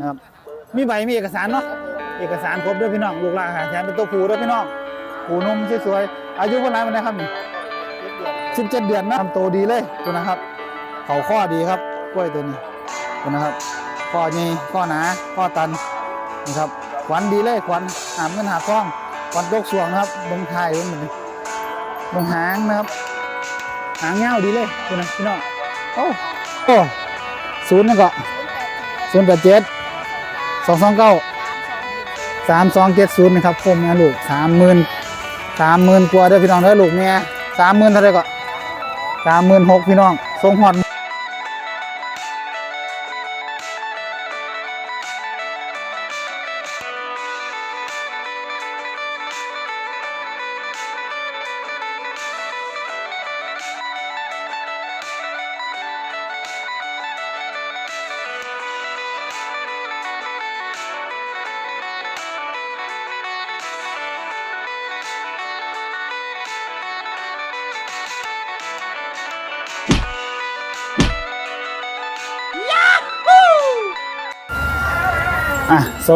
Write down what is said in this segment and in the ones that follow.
นะครับ มีใบมีเอกสารเนาะ เอกสารครบด้วยพี่น้อง ลูกหลานหาแทนเป็นตัวผูด้วยพี่น้อง ผูนมสวยๆ อายุเท่าไหร่มันนะครับนี่สิบเจ็ดเดือนนะทำโตดีเลยตัวนะครับ เขาข้อดีครับกล้วยตัวนี้ตัวนะครับ ข้อนี้ข้อหนาข้อตันนะครับ ขวัญดีเลยขวัญหามเงินหาทองขวัญตกสวงครับเบิ่งไทยเบิ่งมันนี่เบิ่งหางนะครับ หางเงาวดีเลยตัวนะพี่น้อง โอ้โอ้ศูนย์นั่นก็ศูนย์แปดเจ็ด องสองเก้าสามสองเจ็ดศูนย์นะครับคมแม่ลูกสามหมื่นสามหมื่นกว่าเด้อพี่น้องเด้อลูกเนี่ยสามหมื่นเท่าไร่ก็สามหมื่นหกพี่น้องทรงหอด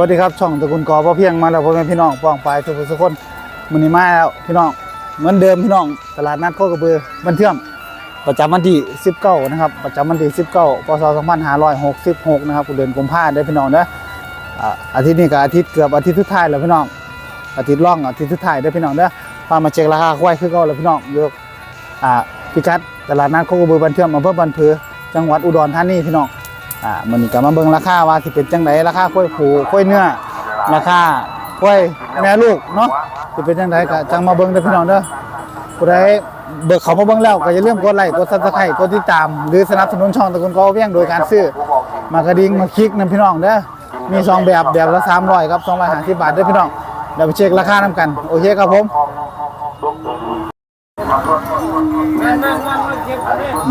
วัสดีครับช่องตระกูลกอพ่อเพียงมาแล้วพ่อแม่พี่น้องป้องปลายทุกทุกคนมื้อนี้มาแล้วพี่น้องเหมือนเดิมพี่น้องตลาดนัดโคกระเบือบันเทื่อมประจำวันที่ 19 นะครับ ประจำวันที่ 19 พศ 2566 นะครับเดือนกุมภาพันธ์เด้พี่น้องเด้อาทิตย์นี้ก็อาทิตย์เกือบอาทิตย์สุดท้ายแล้วพี่น้องอาทิตย์ร่องอาทิตย์สุดท้ายเด้พี่น้องเด้อพามาเช็คราคาควายคือเก่าแล้วพี่น้องยู่อ่าพิกัดตลาดนัดโคกระเบือบันเทื่อมอำเภอบันเพือจังหวัดอุดรธานีพี่น้อง อ่ามันนี้ก็มาเบิ่งราคาว่าสิเป็นจังไดราคากล้วยผูกล้วยเนื้อราคากล้วยแม่ลูกเนาะสิเป็นจังไดก็จังมาเบิ่งเด้อพี่น้องเด้อผู้ใดเบิกเขามาเบิ่งแล้วก็อย่าลืมกดไลค์กด Subscribe กดติดตาม หรือสนับสนุนช่องตะกุนกอเวียงโดยการซื้อมากระดิ่งมาคลิกนํพี่น้องเด้อมีสองแบบแบบละ300ครับ250บบาทเด้อพี่น้องเดี๋ยวไปเช็คราคานํกันโอเคครับผม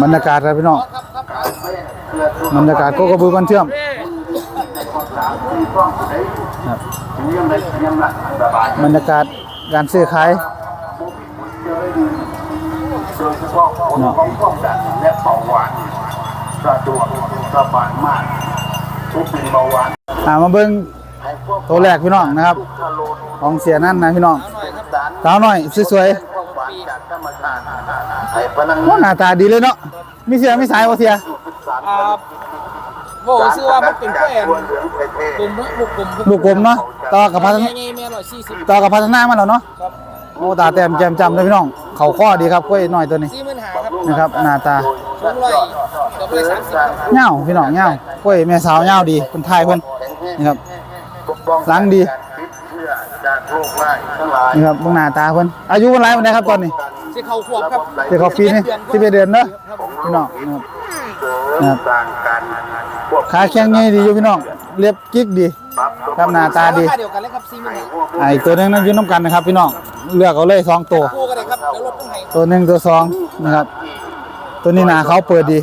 บรรยากาศครับพี่น้อง บรรยากาศโกกระบือบันเทื่อมบรรยากาศการซื้อขายเฉพาะและเบาหวานสะดวกสบายมากทุกเป็นเบาหวานอ่ามาเบิ่งตัวแรกพี่น้องนะครับ ของเสียนั่นนะพี่น้องสาวหน่อยสวยๆโอ้หน้าตาดีเลยเนาะมีเสียไมีสายบ่เสีย อ่าโบอกชื่อว่ามันเป็นกล้วยอันเหลืองเท่กลมลูกกลมลูกกลมเนาะต่อกับพัฒนาใหญ่ๆแม่ร้อยสี่สิบต่อกับพัฒนามาแล้วเนาะครับโอ้ตาแต้มแจ่มจำเลยพี่น้อง เขาข้อดีครับกล้วยน้อยตัวนี้สี่หมื่นหาครับนะครับหน้าตาสองร้อยเกือบร้อยสามสิบครับเหย้าพี่น้องเหย้ากล้วยแม่สาวเหย้าดีคนไทยเพิ่นนี่ครับปกป้องหลังดีการติดเชื้อจากโรคร้ายทั้งหลายนี่ครับเบิ่งหน้าตาเพิ่นอายุเท่าไหร่วันนี้ครับตอนนี้สิเขาขวบครับเด็กเขาฟรีนี่11เดือนเนาะพี่น้องนะ ครับเสริมสร้างการควบขาแข็งใหญ่ดีอยู่พี่น้องเรียบกิ๊กดีปรับครับหน้าตาดีราคาเดียวกันเลยครับสี่หมื่นหาอ่าอีกตัวหนึงนั่นอยืนน้ำกันนะครับพี่น้องเลือกเอาเลยสองตัวคู่กันเลยครับแล้วลดต้องให้ตัวหนึ่งตัวสองนะครับ ตัวนี้หนาเขาเปิดดี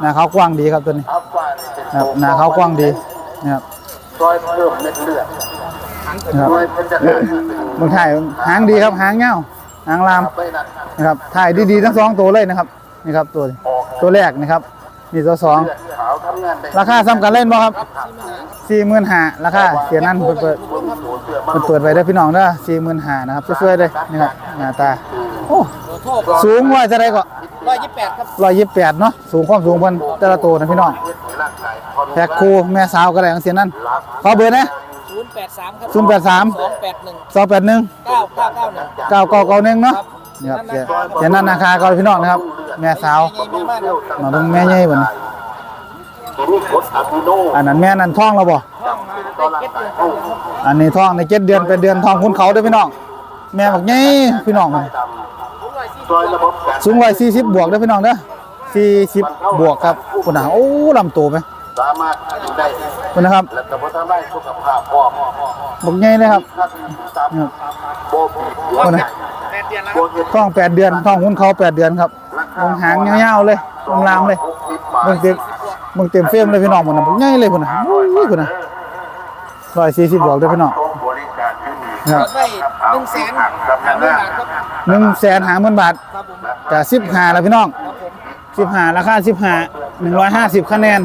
หนาเขากว้างดีครับตัวนี้อัพว่าเป็นนะครับหนาเขากว้างดีนะครับซอยเพิ่มเม็ดเลือดนะครับซอยเพชรฆาตเมืองไทยหางดีครับหางเงาหางลามไปนั่นนะครับถ่ายดีๆทั้งสองตัวเลยนะครับนี่ครับตัวตัวแรกนะครับ นี่ตัวสองเลือดขาวทำงานได้ราคาซ้ำกันเล่นบ่ครับสี่หมื่นห้าราคาเสียนั่นเปิดเปิดตัวเสื้อเปิดเปิดไปได้อพี่น้องเด้อสี่หมื่นห้านะครับช่วยๆเลยนะครับหน้าตาโอ้ตัวโทษสูงว่าจะได้ก็ร้อยยี่สิบแปดครับร้อยยี่สิบแปดเนาะสูงความสูงเพิ่นแต่ละตัวนะพี่น้องร่างกายพอแพ็คคูแม่สาวก็ได้ของเสียนั่นขอเบอร์นะศูนย์แปดสามครับศูนย์แปดสามสองแปดหนึ่งสองแปดหนึ่งเก้าเก้าเก้าหนึ่งเก้าเก้าเก้าหนึ่งเนาะนี่ครับเสียเสียนั่นราคาก็พี่น้องนะครับ แม่สาว มาเบิ่งแม่ใหญ่บ่นี่อันนั้นแม่นั่นท้องแล้วบ่อันนี้ท้องในเจ็ดเดือนเป็นเดือนท้องคุณเขาเด้อพี่น้อง แม่บักใหญ่พี่น้องสูงร้อยสี่สิบบวกเด้อพี่น้องเด้อสี่สิบบวกครับคุณน่ะโอ้ลำตัวไหมสามารถได้คุณนะครับและก็บ่ทำให้สุขภาพพอบักใหญ่เลยนี่ครับบบีหัวคุณนะแปดเดือนแล้วโบท้องแปดเดือนท้องคุณเขาแปดเดือนครับ ลงหางยาวๆเลยลงลามเลย60บาเบิ่งทเต็มเบิ่งเต็มเฟรมเลยพี่น้องมันน่ะบ่ใหญ่เลยพุ่นน่ะอุ้ยพุ่นน่ะ140บอกเด้อพี่น้องบริการที่มีครับเปิดไว้หนึ่งแสนห้าหมื่นบาทครับ1แสนห้าหมื่นบาทครับผมก็15แล้วพี่น้องครับผม15ราคา15 150คะแนน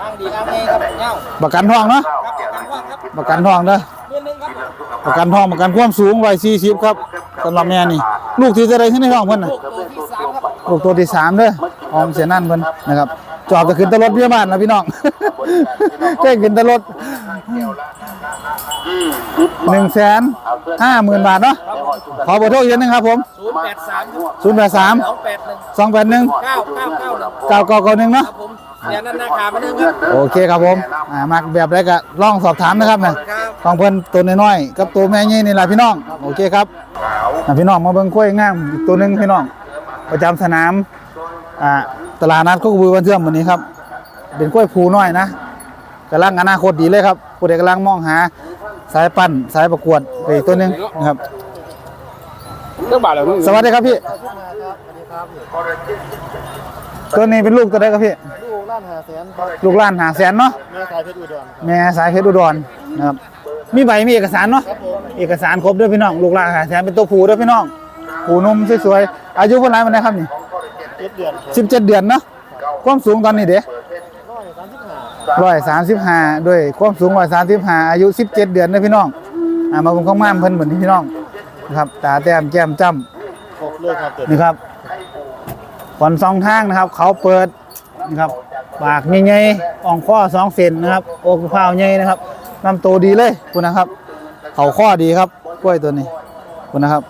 อ้างดีอ้างเองครับเงาประกันทองเนาะครับประกันทองครับประกันทองเด้อเดือนหนึงครับประกันทองประกันความสูงไว้40ครับสำหรับแม่นี่ ลูกที่จะได้ขึ้นในท้องเพิ่นน่ะ ลูกตัวที่สามครับลูกตัวที่สามเด้อออมเสียนั่นเพิ่นนะครับ จอบจะขึ้นตะรถเบี้ยบ้านนะพี่น้องแค่ขึ้นตะรถหนึ่งแสนห้าหมื่นบาทเนาะขอเบอร์โทรอีกทีหนึงครับผมศูนย์แปดสามศูนย์แปดสามสองแปดหนึ่งสองแปดหนึ่งเก้าเก้าเก้าหนึ่งเก้าเก้าเก้าหนึ่งเนาะเสียนั้นนาคามาหนึ่งครับโอเคครับผมอ่ามักแบบไรก็ลองสอบถามนะครับนะครับของเพิ่นตัวน้อยๆกับตัวแม่ใหญ่นี่แหละพี่น้อง โอเคครับอะพี่น้องมาเบิ่งกล้วยงามอีกตัวหนึงพี่น้อง ประจำสนามอ่าตลาดนัดโคกระบือวันเชื่อมวันนี้ครับ เป็นกล้วยผูน้อยนะกำลังอนาคตดีเลยครับผู้ใดกำลังมองหาสายปั้นสายประกวดไปอีกตัวหนึงนะครับเรื่องบาทเหรอสวัสดีครับพี่ตัวนี้เป็นลูกตัวใดครับพี่ลูกล้านหาแสนลูกล้านหาแสนเนาะแม่ขายเพชรอุดรแม่สายเพชรอุดรนะครับมีใบมีเอกสารเนาะครับผมเอกสารครบด้วยพี่น้องลูกหลานหาแสนเป็นตัวผูด้วยพี่น้อง ผูนุ่มสวยๆ อายุเพิ่นหลายมันได้ครับนี่เจ็ดเดือน17เดือนเนาะ ความสูงตอนนี้เด้ร้อยสามสิบห้า135ด้วยความสูง135อายุ17เดือนเด้อพี่น้อง อ่ามาเบิ่งข้างม่ามเพิ่นเหมือนพี่น้องนะครับ ตาแต้มแก้มจ้ำครบเลยครับเจ็ดนี่ครับขอนสองทางนะครับ เขาเปิดนะครับ ปากใหญ่ๆอ่องข้อสองเซนนะครับอกพร้าวใหญ่นะครับลำตัวดีเลยคุณนะครับ เขาข้อดีครับกล้วยตัวนี้คุณนะครับ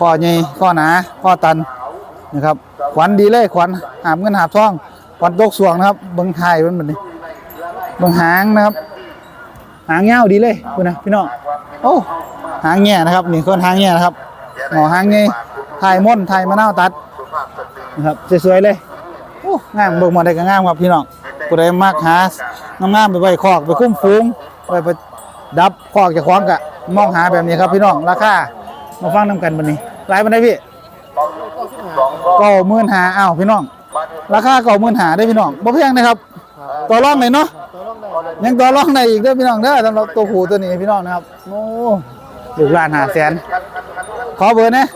ข้อใหญ่ข้อหนาข้อตันนะครับขวัญดีเลยขวัญหามเงินหาบทองขวัญตกสวงนะครับเบิ้งไทยเป็นแบบนี้เบิ้งหางนะครับ หางเงาดีเลยคุณนะพี่น้องโอ้หางแง่นะครับนี่คนหางแง่นะครับหมอหางแง่ไทยม่นไทยมะนาวตัดนะครับสวยๆเลยโอ้งามเบิ่งหมาได้ก็งามครับพี่น้องผู้ใดมักหางามๆไปไว้คอกไปคุ้มฟูงไปไปดับคอกจะคว้างกะมองหาแบบนี้ครับพี่น้องราคามาฟังนํกันบัดนี้ หลายบันไดพี่เก้าหมื่นหาอ้าวพี่น้อง ราคาเก้าหมื่นหาได้อพี่น้องบ่แพงนะครับ ต่อรองเลยเนาะตัวลงได้ยังต่อรองได้อีกเด้อพี่น้องเด้อสำหรับตัวหูตัวนี้พี่น้องนะครับโอ้ลูกหลานหาแสนขอเบอร์นะ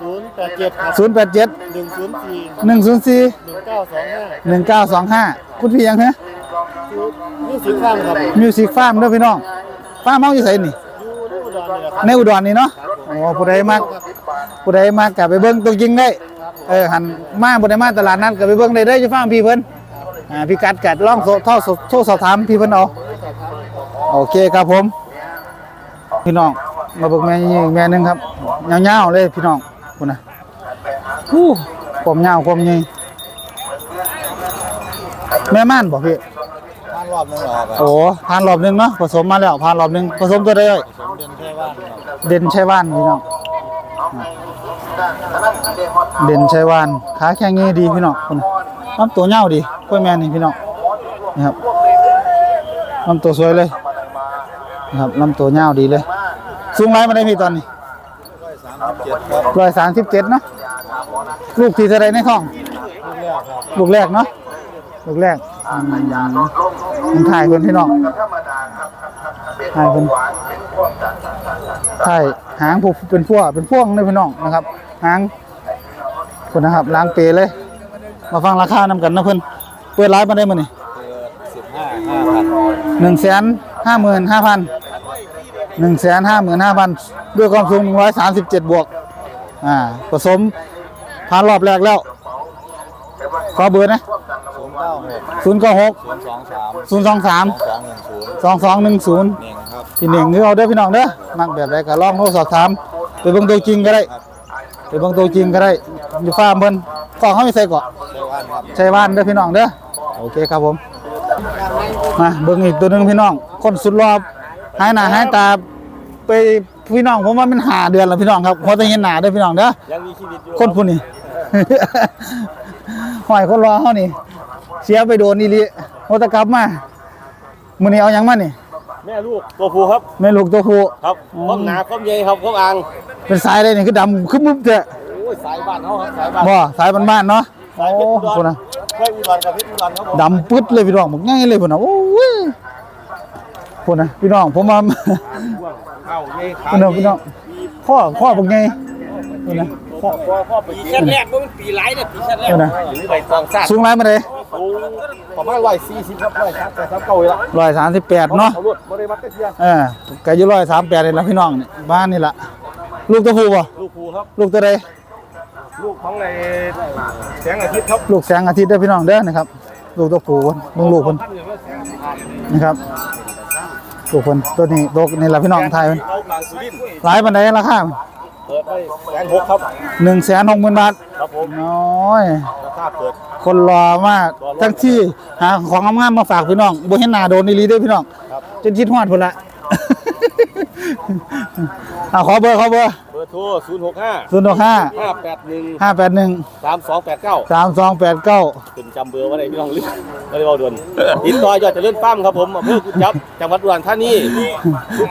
ศูนย์แปดเจ็ดครับศูนย์แปดเจ็ดหนึ่งศูนย์สี่หนึ่งศูนย์สี่หนึ่งเก้าสองห้าหนึ่งเก้าสองห้าคุณพี่ยังฮะนี่สิบข้ามครับมิวสิกฟาร์มเด้อพี่น้องฟาร์มเฮาอยู่ไสนี่อยู่ในอุดรนี่แหละครับในอุดรนี่เนาะโอ้ผู้ใดมาก ผู้ใดมากกลับไปเบิ่งตัวจริงได้เออหันมาผู้ใดมาตลาดนั้นก็ไปเบิ่งได้เด้ออยู่ฟาร์มพี่เพิ่นอ่าพี่กัดกัดลองโทรโทรโทรสอบถามพี่เพิ่นเอาโอเคครับผม พี่น้องมาเบิ่งแม่นี่แม่หนึงครับยาวๆเลยพี่น้องคุณน่ะฮู้ความยาวความใหญ่แม่ม่านบ่พี่ทานรอบนึงเหรอครับโอ้ผ่านรอบหนึงเนาะผสมมาแล้วผ่านรอบหนึงผสมตัวได้เอ้ยผมเดินแค่บ้านครับเด่นชัยว่านพี่น้อง เด่นชัยวานขาแข็งงี้ดีพี่น้องคุณลำตัวเงาดีกล้วยแม่นี่พี่น้องนี่ครับลำตัวสวยเลยนะครับลำตัวเงาดีเลยสูงไรมาได้พี่ตอนนี้ร้อยสามสิบเจ็ดนาะลูกที่เท่าไรในท้องลูกแรกเนาะลูกแรกมันถ่ายเพิ่นพี่น้องถ่ายเพิ่นถ่ายหางผู้เป็นพวกเป็นพวงเลยพี่น้องนะครับ หางคนนะครับล้างเปเลย มาฟังราคานำกันนะเพิ่นเปิดร้านมาได้มื้อนี่สิบห้าห้าพันหนึ่งแสนห้าหมื่นห้าพันหนึ่งแสนห้าหมื่นห้าพันด้วยความสูงหนึ่งร้อยสามสิบเจ็ดบวก อ่า ผสมผ่านรอบแรกแล้ว ขอเบอร์นะศูนย์เก้าหกศูนย์เก้าหกศูนย์สองสามศูนย์สองสามสองหนึ่งศูนย์สองสองหนึ่งศูนย์เน่งครับพี่เน่งคือเอาเด้อพี่น้องเด้อมักแบบใดก็ลองโทรสอบถามไปเบิ่งตัวจริงก็ได้ ไปเบิ่งตัวจริงก็ได้อยู่ฟาร์มเพิ่นฟอกเขาไม่ใส่เกาะใช่ว่านครับใช่บ้านเด้อพี่น้องเด้อโอเคครับผมมาเบิ่งอีกตัวหนึงพี่น้อง คนสุดรอบหายหน้าหายตาไปพี่น้องผมว่ามันหาเดือนแล้วพี่น้องครับพอจะเห็นหน้าเด้อพี่น้องเด้อยังมีชีวิตอยู่คนผู้นี้หอยคนรอเฮานี่เสียไปโดนอีหลีโอตะกลับมามื้อนี้เอาหยังมานี่ แม่ลูกตัวผู้ครับแม่ลูกตัวผู้ครับข้อมหนาข้อมใหญ่ครับข้อมอ่างเป็นสายเลยนี่คือดำคือมุบเถอะโอ้ยสายบ้านเขาครับสายบ้านบ่สายบ้านๆเนาะสายเพโอ้ชรอุดรพุ่นน่ะเพชรอุดรกับเพชรอุดรครับผมดำปึ๊ดเลยพี่น้องบอกง่ายเลยพุ่นน่ะโอ้ยพุ่นน่ะพี่น้องผมว่าเข้าใหญ่ขาพุ่นน่ะพี่น้องข้อข้อบักใหญ่พุ่นน่ะ โตปีแค่แรกมันปีไรเนี่ยปีแค่แรกเออนะหรือใบตองซาดสูงไรมาเลยสูงประมาณร้อยสี่สิบครับร้อยสามแต่สามเก้าเลยละร้อยสามสิบแปดเนาะเขาลดบริวัตรก็เทียมเออก็อยู่ร้อยสามแปดเลยละพี่น้องนี่บ้านนี่ละลูกตัวผู้บ่ลูกภูครับลูกตัวใดลูกของในแสงอาทิตย์ครับลูกแสงอาทิตย์เด้อพี่น้องเด้อนะครับ ลูกตัวผู้เพิ่นเบิ่งลูกเพิ่นนะครับลูกเพิ่นตัวนี้ตัวนี่ละพี่น้องไทยเพิ่นเขาบางสุรินทร์หลายปานใดราคา เปิดไปแสนหกครับ หนึ่งแสนหกหมื่นบาทครับผมน้อยราคาเปิด คนรอมากทั้งที่หาของงามๆมาฝากพี่น้องบ่เห็นหน้าโดนอีหลีเด้อพี่น้องครับ จนคิดฮอดพุ่นละ อ่าขอเบอร์ขอเบอร์เบ อร์โทรศูนย์หกห้า065ห้าแปดหนึ่ง581สามสองแปดเก้า3289ถึงจำเบอร์ไว่าได้พี่น้องลืมไม่ได้บอกด่วนติดต่อยอดเจะเลื่อนปั้มครับผมอำเภอกุดจับจังหวัดอุดรธานี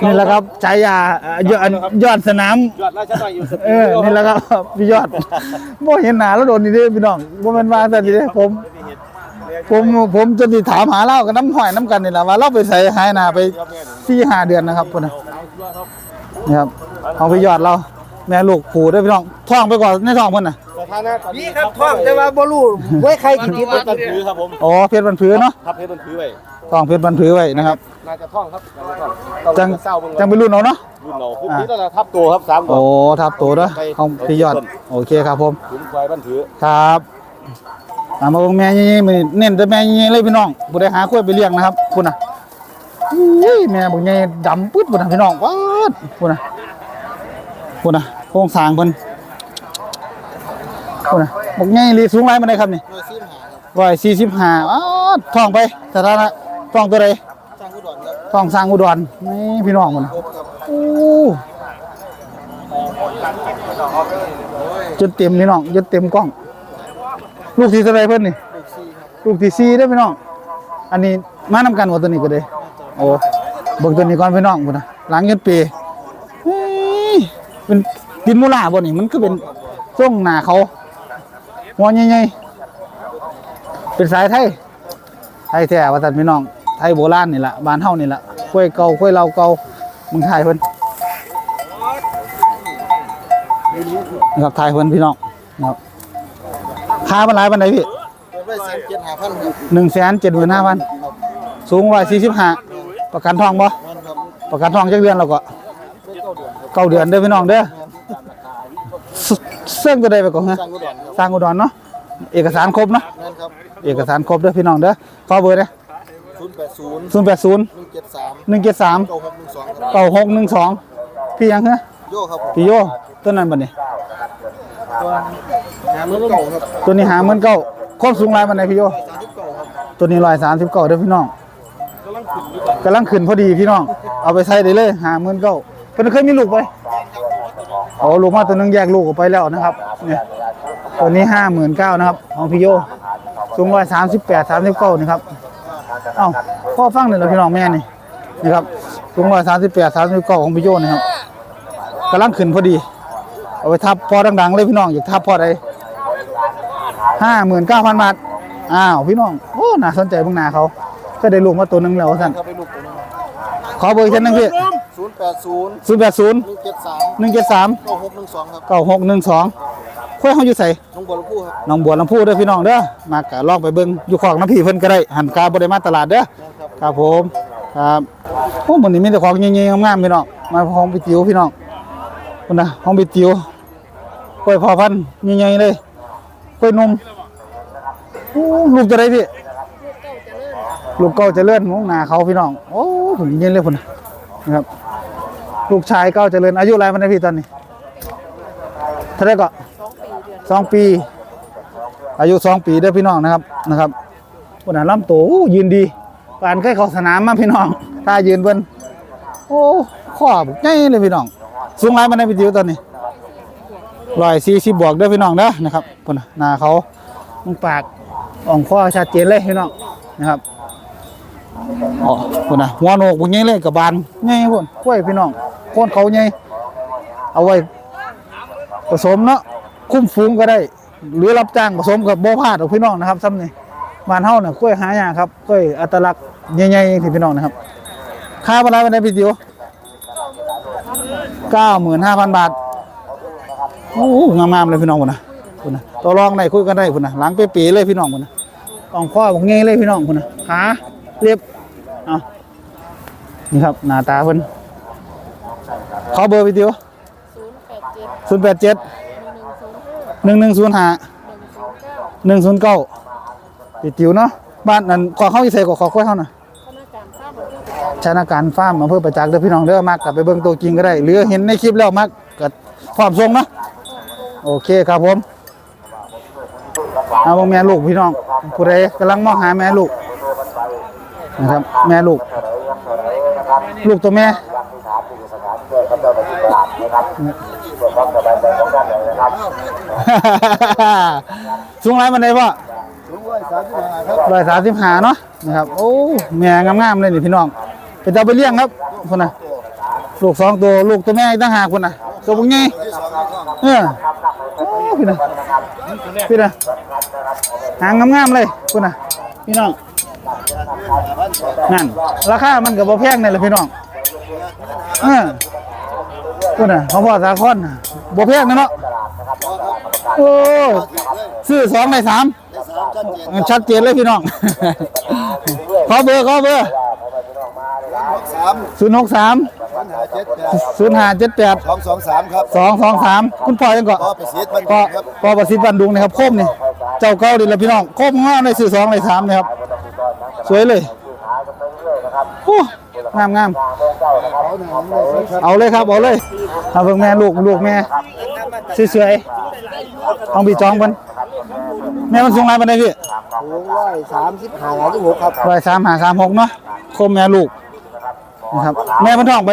นี่แหละครับฉายาเอ่อยอดยอดสนามยอดราชบัณฑิตอยู่สเออนี่แหละครับพี่ยอดบ่เห็นหน้าแล้วโดนนี่เด้อพี่น้องบ่แม่นว่าแต่นี่เด้อผมผมผมจะติถามหาเล่ากับน้ำหอยน้ำกันนี่แหละว่าเราไปใส่หายหน้าไป4-5เดือนนะครับพุ่นน่ะนี่ครับเอาไปยอดเรา แม่ลูกผูด้วยพี่น้องท้องไปก่อนในท้องเพิ่นน่ะสถานะตอนนี่นี้ครับท่องแต่ว่าบ่รู้ไว้ใครกินกินเพชรบันผือครับผมอ๋อเพชรบันผือเนาะทับเพชรบันผือไว้ท้องเพชรบันผือไว้นะครับ น่าจะท่องครับน่าจะท่องจังเศร้าเบิ่งจังไปรุ่นเอาเนาะรุ่นเราคือนี้แล้วนะทับตัวครับสามตัว โอ้ทับตัวเด้อของพี่ยอดโอเคครับผมขุนควายบันผือครับตามมาเบิ่งแม่ยี่ๆมื้อนี้เน้นแต่แม่ยี่ๆเลยพี่น้องบ่ได้หาข้อยไปเลี้ยงนะครับพุ่นน่ะอุ้ยแม่บ่ใหญ่ดำปึ๊ดพุ่นน่ะพี่น้องว้าดพุ่นน่ะพุ่นน่ะ โครงสร้างเพิ่นพุ่นน่ะบ่ใหญ่ลีสูงหลายปานใดครับนี่145อ้าวท้องไปสถานะท้องตัวใดท้องสร้างอุดรนี่พี่น้องพุ่นน่ะโอ้จนเต็มพี่น้องจนเต็มกล้อง ลูกที่เท่าไหรเพิ่นนี่ ลูกที่สี่เด้อพี่น้อง อันนี้มานำกันว่าตัวนี้ก็ได้โอ้เบิ่งตัวนี้ก่อนพี่น้องพุ่นน่ะหลังยันปีเฮ้ยเป็น ดินมูลาบ่นี่มันคือเป็นทรงหนาเขาหัวใหญ่ๆเป็นสายไทย ไทยแท้ว่าซั่นพี่น้อง ไทยโบราณนี่แหละบ้านเฮานี่แหละกล้วยเก่ากล้วยเราเก่ามึงไทยเพิ่นนะครับไทยเพิ่นพี่น้องนะครับค่ามันหลายปันไดพี่ไว้แสนเจ็ดห้าพันครับหนึ่งแสนเจ็ดหมื่นห้าพันสูงร้อยสี่สิบห้าประกันทองบ่ประกันทองจักเดือนเราก็เก้าเดือนเก้าเดือนเด้อพี่น้องเด้อ เสื่องตัวใดไปก่อนฮะสร้างกุดอนครับสร้างอุดรเนาะเอกสารครบเนาะนั่นครับเอกสารครบเด้อพี่น้องเด้อขอเบอร์เด้อศูนย์แปดศูนย์ศูนย์แปดศูนย์หนึ่งเจ็ดสามหนึ่งเจ็ดสามเก้าหกหนึ่งสองครับเก้าหกหนึ่งสองพี่ยังเหรอโยครับผมพี่โยตัวนั้นบัดนี้งานมันเก่าครับตัวนี้หาเหมือนเก้าความสูงหลายปันไดพี่โยสามสิบเก้าครับตัวนี้ร้อยสามสิบเก้าเด้อพี่น้องกำลังขึ้นพอดีพี่น้อง เอาไปใช้ได้เลยหาหมื่นเก้าเพิ่นเคยมีลูกไป เอาลูกมาตัวนึงแยกลูกออกไปแล้วนะครับเนี่ยตัวนี้ห้าหมื่นเก้านะครับ ของพี่โยสูงร้อยสามสิบแปดสามสิบเก้านี่ครับเอ้าพ่อฟังหน่อยเรอพี่น้องแม่นี่นี่ครับสูงร้อยสามสิบแปดสามสิบเก้าของพี่โยนะครับกำลังขึ้นพอดี เอาไปทับพอดังๆเลยพี่น้องอยากทับพอใดห้าหมื่นเก้าพันบาทอ้าวพี่น้องโอ้น่าสนใจเบิ่งนาเขาก็ได้ลูกมาตัวนึงแล้วท่านขอเบอร์อีกทีหนึงพี่ศูน แปดศูนย์ศูนย์แปดศูนย์หนึ่งเจ็ดสามหนึ่งเจ็ดสามเก้าหกหนึ่งสองครับเก้าหกหนึ่งสองค่อยเขาอยู่ใส่น้องบัวลำพูครับหน้องบัวลำพูเด้อพี่น้องเด้อมากะลองไปเบิ่งอยู่ของน้ำพี่เพิ่นก็ได้หันกาบ่ได้มาตลาดเด้อนั่นครับครับผมครับโอ้มื้อนี้มีแต่ของใหญ่ๆงามๆพี่น้องมาห้องไปจิ๋วพี่น้องพุ่นน่ะห้องไปจิ๋วกล้วยพอพันธุ์ใหญ่ๆเลยกล้วยนมโอ้ลูกจะได้พี่ลูกเก่าเจะเลื่อนมองหน้าเขาพี่น้องโอ้ผมเย็นเลยพุ่นน่ะนะครับ ลูกชายก้าเจริญอายุอะไรมันได้พี่ตอนนี้เท่าไหรก็สองปี อายุสองปีเด้อพี่น้องนะครับนะครับคนนั้นลำตัวยืนดีปานเคยเข้าสนามมาพี่น้องถ้ายืนเบิ้นโอ้ขอบุกใหญ่เลยพี่น้อง สูงไรมันได้พี่จิ๋วตอนนี้ร้อยสี่สิบบวกเด้อพี่น้องเด้อนะครับคนน่ะหน้าเขามึงปากอ่องข้อชัดเจนเลยพี่น้องนะครับอ๋อคนน่ะหัวโหนกบุกใหญ่เลยกับบานใหญ่พุ่นกล้วยพี่น้อง คนเขาใหญ่เอาไว้ผสมเนาะคุ้มฟูงก็ได้ หรือรับจ้างผสมกับโบพาดของพี่น้องนะครับซ้ำนี่บ้านเฮาเนี่ยกล้วยหายากครับกล้วยอัตลักษณ์ใหญ่ๆที่พี่น้องนะครับ ค่าบรรดาเป็นไงพี่จิ๋วเก้าหมื่นห้าพันบาทโอ้งามๆเลยพี่น้องพุ่นนะพุ่นนะต่อรองได้คุยกันได้พุ่นนะหลังเป๊ะๆเลยพี่น้องพุ่นนะอ่องข้อบอกเงยเลยพี่น้องพุ่นนะขาเรียบเอานี่ครับหน้าตาเพิ่น อเบอร์วิดีโอศูนย์แปดเจ็ดหนึ่งหนึ่งศูนย์ห้าหนึ่งศูนย์เก้าติดติวเนาะบ้านนั้นขอเข้าอีเซก็ขอค่อยเข้าหน่อยชนาการฟาร์มอำเภอประจักษ์เด้อพี่น้องเด้อมากกลับไปเบิ่งตัวจริงก็ได้ หรือเห็นในคลิปแล้วมากก็พร้อมส่งเนาะโอเคครับผมเอาเบิ่งแม่ลูกพี่น้องผู้ใดกำลังมองหาแม่ลูกนะครับแม่ลูก ลูกตัวแม่ สูงไรมันได้ป่ะร้อยสามสิบห้าเนาะนะครับ โอ้แม่งามๆเลยนี่พี่น้องเป็นเอาไปเลี้ยงครับคนน่ะลูกสองตัวลูกตัวแม่อีกต่างหากคนน่ะตัวพวกนี้เออโอ้พี่น่ะพี่น่ะหางงามๆเลยคนน่ะพี่น้องนั่นราคามันก็บ่แพงนี่แหละพี่น้องเออ คนน่ะของพ่อสาคอนน่ะบ่แพงนะเนาะโอ้ซื้อสองในสามชัดเจนเลยพี่น้อง ขอเบอร์ขอเบอร์สามศูนย์หกสามปัญหาเจ็ดแปดศูนย์ห้าเจ็ดแปดสองสองสามครับสองสองสามคุณพ่อยังเกาะพอไปเสียบันก็ครับก็ประสิทธิ์บันดุงนะครับโคมนี่เจ้าเก้าดิละพี่น้องโคมงามในสื่อสองในสามนะครับ สวยเลยโอ้ งามงามเอาเลยครับ เอาเลยเอาเบิ่งแม่ลูกลูกแม่สวยๆต้องบีจองมันแม่มันสูงไรบันไดพี่สูงร้อยสามสิบห้าที่หกครับร้อยสามหาสามหกเนาะโคมแม่ลูกนะครับ แม่มันท้องไป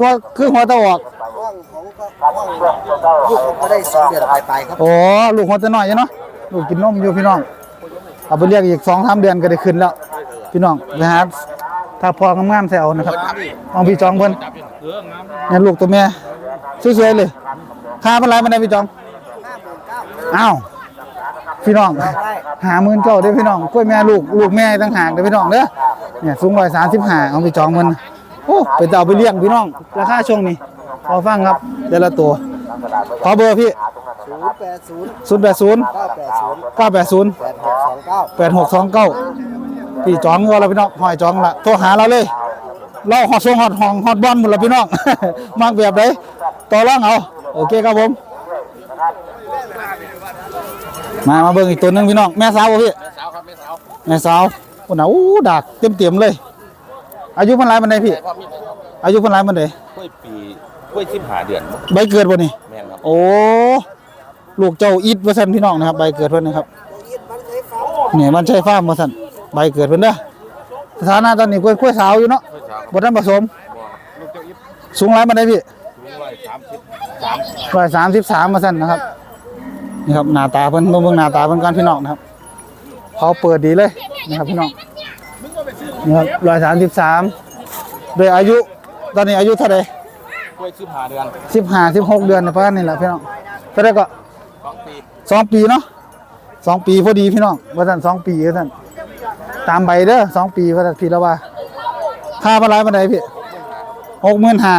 ก็คือหัวตะออกห้องของห้องลูกก็ได้สองเดือนไปครับโอ้ลูกหัวจะหน่อยอยู่เนาะลูกกินนมอยู่พี่น้องเอาไปเลี้ยงอีกสองสามเดือนก็ได้ขึ้นแล้ว พี่น้องนะฮะ ถ้าพองามๆใส่เอานะครับมองพี่จองเพิ่นเนี่ยลูกตัวแม่สวยๆเลยค่าเป็นไรมันได้พี่จองอ้าวพี่น้องหาหมื่นเก้าได้อพี่น้องกล้วยแม่ลูกลูกแม่ต่างหากเด้อพี่น้องเด้อเนี่ยสูงร้อยสามสิบห้าเอาพี่จองมันโอ้ไปเอาไปเลี้ยงพี่น้องราคาช่วงนี้พอฟังครับแต่ละตัวขอเบอร์พี่ศูนย์แปดศูนย์ศูนย์แปดศูนย์เก้าแปดศูนย์เก้าแปดศูนย์แปดหกสองเก้า แปดหกสองเก้าพี่จองวัวเราพี่น้องหอยจองละโทรหาเราเลยเราหอดทรงหอดห้องหอดบอลหมดแล้วพี่น้อง มากแบบไหนต่อรองเอาโอเคครับผม มามาเบิ่งอีกตัวหนึงพี่น้องแม่สาวบ่พี่สาวครับไม่สาวแม่สาวคนน่ะอู้ดักเต็มเต็มๆเลย อายุเพันไรมันไดพี่พ่อมีไหมครับอายุเพันไรมันไดกล้วยปีกล้วยสิบห้าเดือนใบเกิดบ่นี่แม่นครับโอ้ลูกเจ้าอิดว่าซั่นพี่น้องนะครับใบเกิดเพิ่นนะครับเนี่ยมันใช่ฟาร์มว่าซั่น ใบเกิดเพิ่นเด้อสถานะตอนนี้กล้วยกล้วยสาวอยู่เนาะกล้วยสาวบ่ทันผสมลูกเจ้าอิฟสูงหลายมันได้พี่สูงร้อยสามสิบสามร้อยสามสิบสามมาสั่นนะครับ นี่ครับหน้าตาเพิ่นเบิ่งหน้าตาเพิ่นก่อนพี่น้องนะครับเขาเปิดดีเลยนะครับพี่น้องนี่ครับร้อยสามสิบสามโดยอายุตอนนี้อายุเท่าไหร่กล้วยสิบห้าเดือนสิบห้าสิบหกเดือนประมาณนี้แหละพี่น้องเท่าไหร่ก็สองปีสองปีเนาะสองปีพอดีพี่น้องว่าท่านสองปีว่าท่าน ตามใบเด้อสองปีว่าท่านพี่แล้วว่า ค่าปลาไหลมาได้พี่หกหมื่นห้า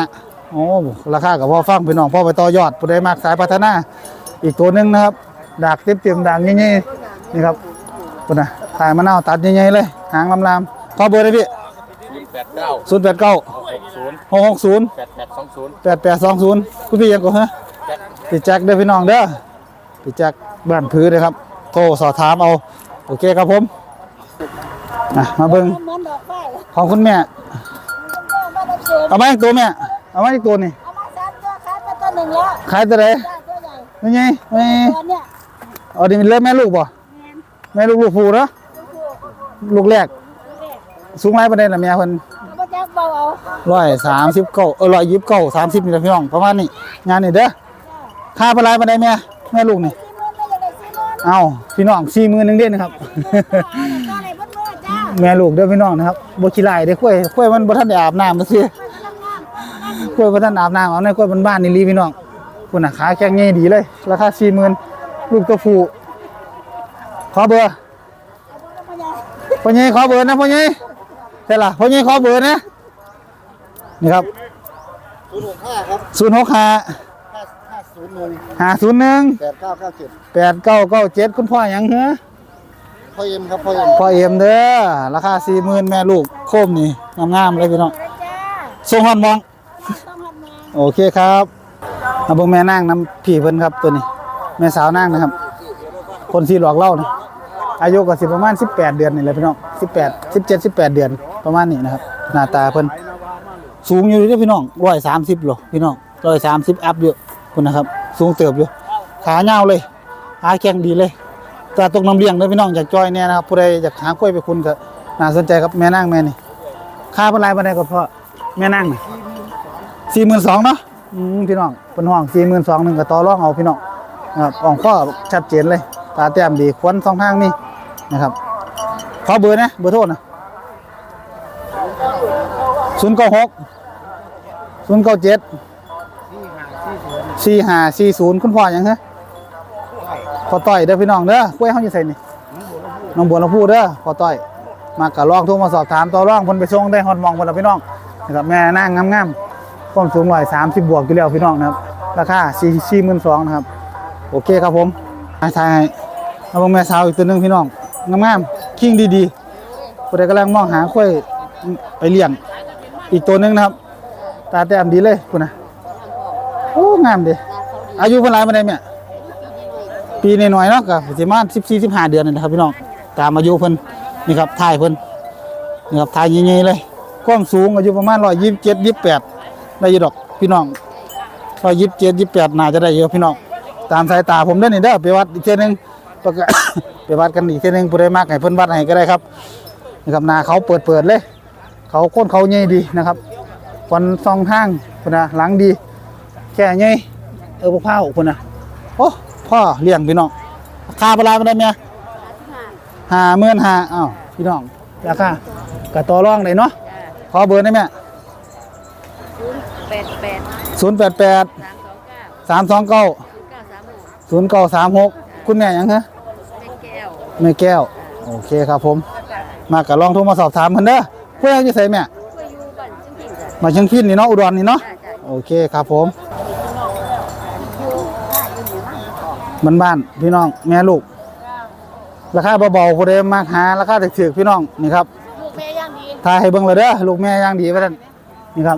โอ้ราคากับพ่อฟังพี่น้องพ่อไปต่อยอดผู้ใดมากสายพัฒนา อีกตัวหนึงนะครับดากเต็มเต็มๆด่างใหญ่ๆนี่ครับคุณนะถ่ายมะนาวตัดใหญ่ๆเลย หางลำๆขอเบอร์เลยพี่ศูนย์แปดเก้าศูนย์แปดเก้าหกศูนย์หกหกศูนย์แปดแปดสองศูนย์แปดแปดสองศูนย์คุณพี่ยังก่อนฮะแจ็คพี่แจ็คเด้อพี่น้องเด้อพี่แจ็คบ้านพื้นเลยครับโทรสอบถามเอา โอเคครับผม นะมาเบิ่งเหมือนดอกไฟของคุณแม่มาดับเสียงเอามาอีกตัวแม่ เอามาอีกตัวนี่เอามาสามตัวขายไปตัวหนึ่งแล้วขายตัวไหนได้ตัวใหญ่ไม่ไงไม่ตัวเนี่ยเอาดิมันเริ่มแม่ลูกป่ะแม่ลูกลูกผูเนาะลูกแรกสูงไรประเด็นละแม่เพิ่นเอามาจากเบาเอาร้อยสามสิบเก้าเออร้อยยี่สิบเก้าสามสิบนี่แหละพี่น้องประมาณนี้งานนี่เด้อค่าปลายประเด็นแม่แม่ลูกนี่สี่หมื่นไม่อยากได้สี่หมื่นเอาพี่น้องสี่หมื่นหนึ่งเด่นนะครับ แม่ลูกเด้อพี่น้องนะครับบ่ขี้ไล่เด้อข้อยข้อยมันบ่ทันได้อาบน้ำมาซิมันกำลังงามข้อยบ่ทันอาบน้ำเอาในข้อยมันบ้านนี่ลีพี่น้องคุณน่ะขาแข็งใหญ่ดีเลย ราคา40,000ลูกตัวผู้ขอเบอร์มันใหญ่พ่อใหญ่ขอเบอร์นะพ่อใหญ่ใช่ล่ะพ่อใหญ่ขอเบอร์นะนี่ครับศูนย์หกห้าครับ065ห้าห้าศูนย์หนึ่งหาศูนย์หนึ่งแปดเก้าเก้าเจ็ดแปดเก้าเก้าเจ็ดคุณพ่อหยังเหรอ พ่อเอ็มครับพ่อเอ็มพ่อเอ็มเด้อราคาสี่หมื่นแม่ลูกโคมนี่งามๆเลยพี่น้องเลยจ้าส่งฮอนมองต้องหัดมาโอเคครับเอาเบิ่งแม่นางน้ำพี่เพิ่นครับตัวนี้ แม่สาวนางนะครับ คนที่หลอกเล่านะอายุก็สิประมาณ 18 เดือนนี่แหละพี่น้อง18 17 18 เดือนประมาณนี้นะครับหน้าตาเพิ่นสูงอยู่เด้อพี่น้อง130โลพี่น้อง130อัพอยู่คุณนะครับ สูงเติบอยู่ขายาวเลยขาแข็งดีเลย ตาตกน้ำเลี้ยงเด้อพี่น้องอยากจอยเนี่ยนะครับผู้ใดอยากหากล้วยไปคุณก็น่าสนใจครับแม่นางแม่นี่ค่าเพิ่นรายบ่ได้ก็เพราะแม่นางสี่หมื่นสองเนาะอืมพี่น้องเป็นห้องสี่หมื่นสองหนึ่งก็ต่อรองเอาพี่น้องนะครับอ่องข้อชัดเจนเลย ตาแต้มดีควนสองทางนี่นะครับขอเบอร์นะเบอร์โทษนะศูนย์เก้าหกศูนย์เก้าเจ็ดสี่ห้าสี่ศูนย์คุณพ่อยังฮะ พอต่อยเด้อพี่น้องเด้อกล้วยเขาอยู่ใส่นี่น้องบัวลำพูเด้อพอต่อย มากะลองโทรมาสอบถามต่อรองเพิ่นไปส่งได้ฮอดหมองเพิ่นล่ะพี่น้องนะครับแม่นางงามๆความสูง130บวกอยู่แล้วพี่น้องนะครับราคา4 42,000นะครับโอเคครับผมให้ทายให้เอาเบิ่งแม่สาวอีกตัวหนึงพี่น้องงามๆคิงดีๆผู้ใดกำลังมองหาค่อยไปเลี้ยงอีกตัวหนึงนะครับ ตาแต้มดีเลยคุณนะโอ้งามเด้อายุเพิ่นหลายปานใดแม่ ปีน้อยๆเนาะก็สิประมาณ14 15เดือนนี่นะครับพี่น้องตามอายุเพิ่นนี่ครับถ่ายเพิ่นนี่ครับถ่ายใหญ่ๆเลยความสูงอายุประมาณ127 28ได้ยู่ดอกพี่น้อง127 28น่าจะได้อยู่พี่น้องตามสายตาผมเด้นี่เด้ไปวัดอีกเทื่อนึงไปวัดกันอีกเทื่อนึงผู้ใดมากให้เพิ่นวัดให้ก็ได้ครับนี่ครับนาเขาเปิดๆเลย เขาโค่นเขาใหญ่ดีนะครับฟันซองทางพุ่นน่ะหลังดีแค่ใหญ่เออบ่พร้าวพุ่นน่ะโอ้ พ่อเลี้ยงพี่น้องค่าปลาบ่ได้แม่ห้าหมื่นห้าอ้าวพี่น้องราคากะต่อรองได้เนาะขอเบอร์ได้ไหมแปดแปดศูนย์แปดแปดสามสองเก้าสามสองเก้าเก้าสามหกศูนย์เก้าสามหกคุณแม่หยังฮะเป็นแก้วแม่แก้วโอเคครับผม มากะลองโทรมาสอบถามเพิ่นเด้อเพื่อนจะใส่แม่เพื่ออยู่บ้านจริงๆจ้ะมาเชียงพินนี่เนาะอุดรนี่เนาะจ้ะจ้ะโอเคครับผม บ้านบ้านๆพี่น้องแม่ลูก ราคาเบาๆผู้ใดมากหาราคาถูกๆพี่น้องนี่ครับลูกแม่ย่างดีทายให้เบิ่งเลยเด้อลูกแม่ย่างดีว่าซั่นนี่ครับ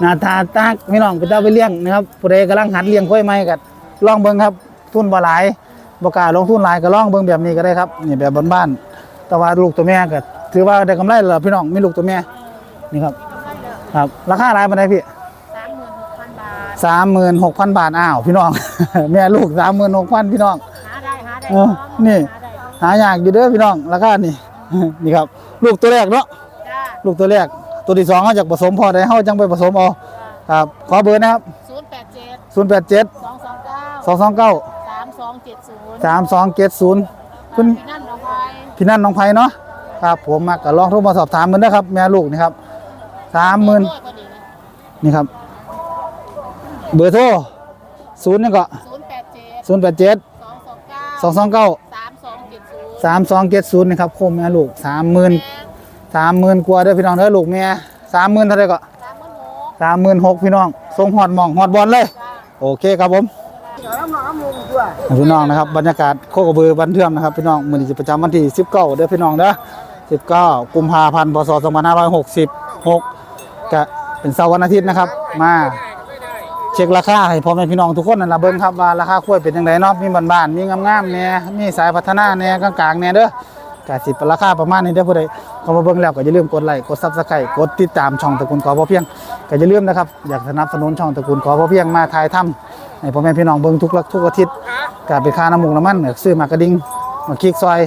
หน้าตาตากพี่น้องไปเจ้าไปเลี้ยงนะครับผู้ใดกำลังหัดเลี้ยงควายใหม่ก็ลองเบิ่งครับ ทุนบ่หลายบ่กล้าลงทุนหลายก็ลองเบิ่งแบบนี้ก็ได้ครับนี่แบบบ้านๆแต่ว่าลูกตัวแม่ก็ถือว่าได้กำไรแล้วล่ะพี่น้องมีลูกตัวแม่นี่ครับ ครับราคาหลายปานใดพี่ สามหมื่นหกพันบาท36,000บาทอ้าวพี่น้อง แม่ลูก36,000พี่น้องหาได้หาได้เออนี่ หายากอยู่เด้อพี่น้องราคานี่ นี่ครับ ลูกตัวแรกเนาะจ้าลูกตัวแรกตัวที่สองเขาจากผสมพอได้เขาจังไปผสมเอาครับขอเบอร์นะครับศูนย์แปดเจ็ด0 8 7สองสองเก้า2 2 9สามสองเจ็ดศูนย์3 2 7 0คุณที่นั่นเอาไปพี่นั่นน้องไพเนาะครับผมมาก็ลองโทรมาสอบถามมันนะครับ แม่ลูกนี่ครับสามหมื่นโทษพอดีนี่ครับ เบอร์โทรศูนย์นี่ก็ศูนย์แปดเจ็ดศูนย์แปดเจ็ดสองสองเก้าสองสองเก้าสามสองเจ็ดศูนย์สามสองเจ็ดศูนย์นะครับโคมแม่ลูกสามหมื่นสามหมื่นกว่าเด้อพี่น้องเด้อลูกแม่สามหมื่นเท่าไหร่ก็สามหมื่นหกสามหมื่นหกพี่น้องส่งหอดหมองหอดบอลเลย โอเคครับผมพี่น้องนะครับบรรยากาศโคกระบือบันเทื่อมนะครับพี่น้องมือนี้จะประจำวันที่19เด้อพี่น้องเด้อ19กุมภาพันธ์พศ2566ก็เป็นเสาร์วันอาทิตย์นะครับ มาเช็คราคาให้พ่อแม่พี่น้องทุกคนนั่นละเบิ่งครับว่าราคากล้วยเป็นจังไดเนาะมีบ้านๆมีงามๆแหน่มีสายพัฒนาแหน่กลางๆแหน่เด้อก็สิเป็นราคาประมาณนี้เด้อผู้ใดเข้ามาเบิ่งแล้วก็อย่าลืมกดไลค์กด Subscribe กดติดตามช่องตระกูลกอพอเพียงก็อย่าลืมนะครับอยากสนับสนุนช่องตระกูลขอพอเพียงมาถ่ายทำให้พ่อแม่พี่น้องเบิ่งทุกลักทุกอาทิตย์ก็เป็นค่าน้ำมูกน้ำมันเนี่ยซื้อมากระดิ่งมาคลิกซอย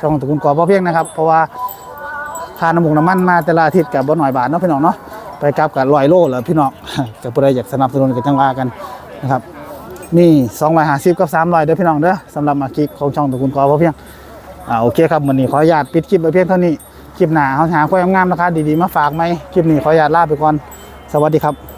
ช่องตระกูลขอพอเพียงนะครับเพราะว่าค่าน้ำมูกน้ำมันมาแต่ละอาทิตย์กับบ่หน่อยบาทเนาะพี่น้องเนาะ ไปกลับกับลอยโลเหรอพี่น้องกับผู้ใดอยากสนับสนุนกับจังว่ากันนะครับนี่สองใบหาซิปกับ300เด้อพี่น้องเด้อสำหรับมาคลิกของช่องตะกุลกอพอเพียงอ่าโอเคครับวันนี้ขออนุญาตปิดคลิปไปเพียงเท่านี้คลิปหนาเอาหาความงามราคาดีๆมาฝากไหมคลิปนี้ขออนุญาตลาไปก่อนสวัสดีครับ